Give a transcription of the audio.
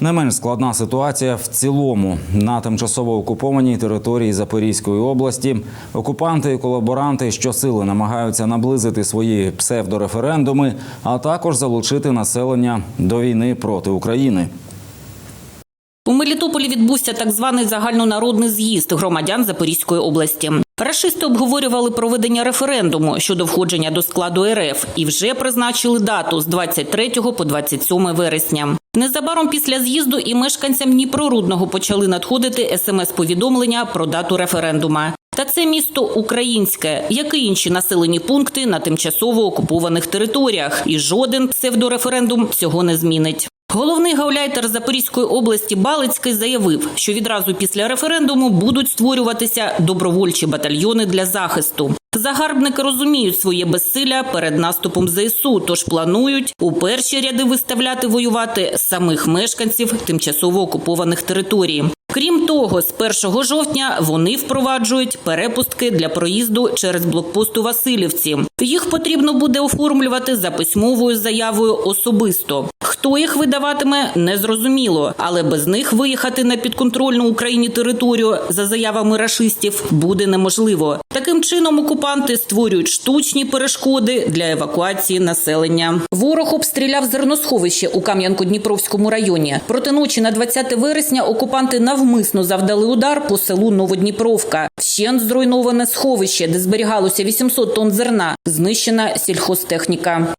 Не менш складна ситуація в цілому на тимчасово окупованій території Запорізької області. Окупанти і колаборанти щосили намагаються наблизити свої псевдореферендуми, а також залучити населення до війни проти України. У Мелітополі відбувся так званий загальнонародний з'їзд громадян Запорізької області. Рашисти обговорювали проведення референдуму щодо входження до складу РФ і вже призначили дату з 23 по 27 вересня. Незабаром після з'їзду і мешканцям Дніпрорудного почали надходити смс-повідомлення про дату референдума. Та це місто українське, як і інші населені пункти на тимчасово окупованих територіях, і жоден псевдореферендум цього не змінить. Головний гауляйтер Запорізької області Балицький заявив, що відразу після референдуму будуть створюватися добровольчі батальйони для захисту. Загарбники розуміють своє безсилля перед наступом ЗСУ, тож планують у перші ряди виставляти воювати самих мешканців тимчасово окупованих територій. Крім того, з 1 жовтня вони впроваджують перепустки для проїзду через блокпост у Васильівці. Їх потрібно буде оформлювати за письмовою заявою особисто. Хто їх видаватиме, незрозуміло, але без них виїхати на підконтрольну Україні територію за заявами рашистів буде неможливо. Таким чином окупанти створюють штучні перешкоди для евакуації населення. Ворог обстріляв зерносховище у Кам'янко-Дніпровському районі. Проти ночі на 20 вересня окупанти навмисно завдали удар по селу Новодніпровка. Вщент зруйноване сховище, де зберігалося 800 тонн зерна. Знищена сільхозтехніка.